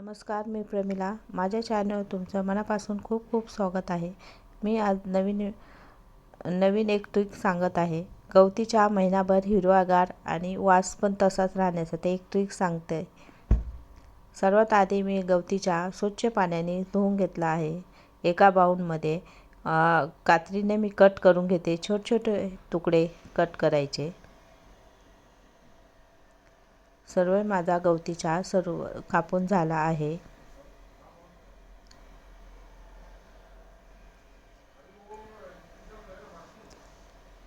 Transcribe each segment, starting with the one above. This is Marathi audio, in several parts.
नमस्कार मी प्रमिला. माझ्या चॅनल तुमचं मनापासून खूप खूप स्वागत आहे. मी आज नवीन नवीन एक ट्रिक सांगत आहे. गवती चहा महिनाभर हिरवागार आणि वास पण तसाच राहण्यासाठी एक ट्रिक सांगते. सर्वात आधी मी गवती चहा स्वच्छ पाण्याने धुवून घेतला आहे. एका बाऊलमध्ये कात्रीने मी कट करून घेते. छोटे छोटे तुकडे कट करायचे. सर्व माझा गवती चहा सर्व कापून झाला आहे.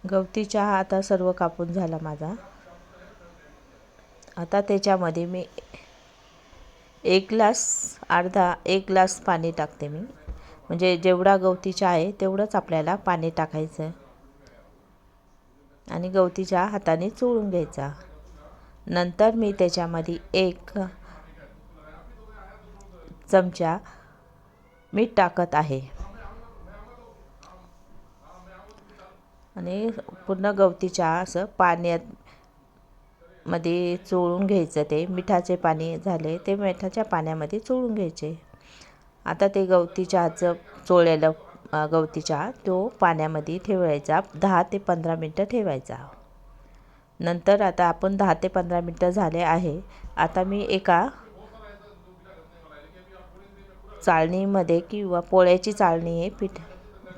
गवती चहा आता सर्व कापून झाला माझा. आता त्याच्यामध्ये मी एक ग्लास अर्धा एक ग्लास पाणी टाकते मी. म्हणजे जेवढा गवती चहा आहे तेवढंच आपल्याला पाणी टाकायचं. आणि गवती चहा हाताने चोळून घ्यायचा. नंतर मी त्याच्यामध्ये एक चमचा मीठ टाकत आहे. आणि पूर्ण गवती चहा असं पाण्यात मध्ये चोळून घ्यायचं ते मिठाचे पाणी झाले ते मिठाच्या पाण्यामध्ये चोळून घ्यायचे. आता ते गवती चहाचं चोळलेलं गवती चहा तो पाण्यामध्ये ठेवायचा दहा ते पंधरा मिनटं ठेवायचा. नंतर आता आपण दहा ते पंधरा मिनटं झाले आहे. आता मी एका चाळणीमध्ये किंवा पोळ्याची चाळणी आहे पीठ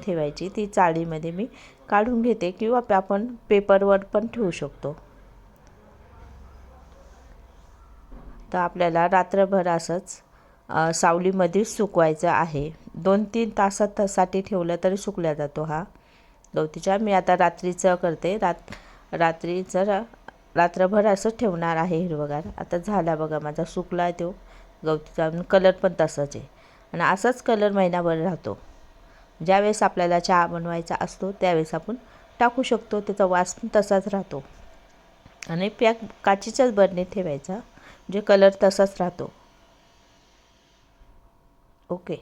ठेवायची. ती चाळणीमध्ये मी काढून घेते किंवा आपण पेपरवर पण ठेवू शकतो. तर आपल्याला रात्रभर असंच सावलीमध्ये सुकवायचं आहे. दोन तीन तासात साठी ठेवलं तरी सुकल्या जातो हा. गवतीच्या मी आता रात्रीचं करते. रात रात्री जरा रात्रभर असंच ठेवणार आहे हिरवगार. आता झाला बघा माझा सुकला आहे तो. गवतीचा कलर पण तसाच आहे. आणि असाच कलर महिनाभर राहतो. ज्यावेळेस आपल्याला चहा बनवायचा असतो त्यावेळेस आपण टाकू शकतो. त्याचा वास पण तसाच राहतो. आणि पॅक काचीच्याच बरणीत ठेवायचा. म्हणजे जे कलर तसाच राहतो. ओके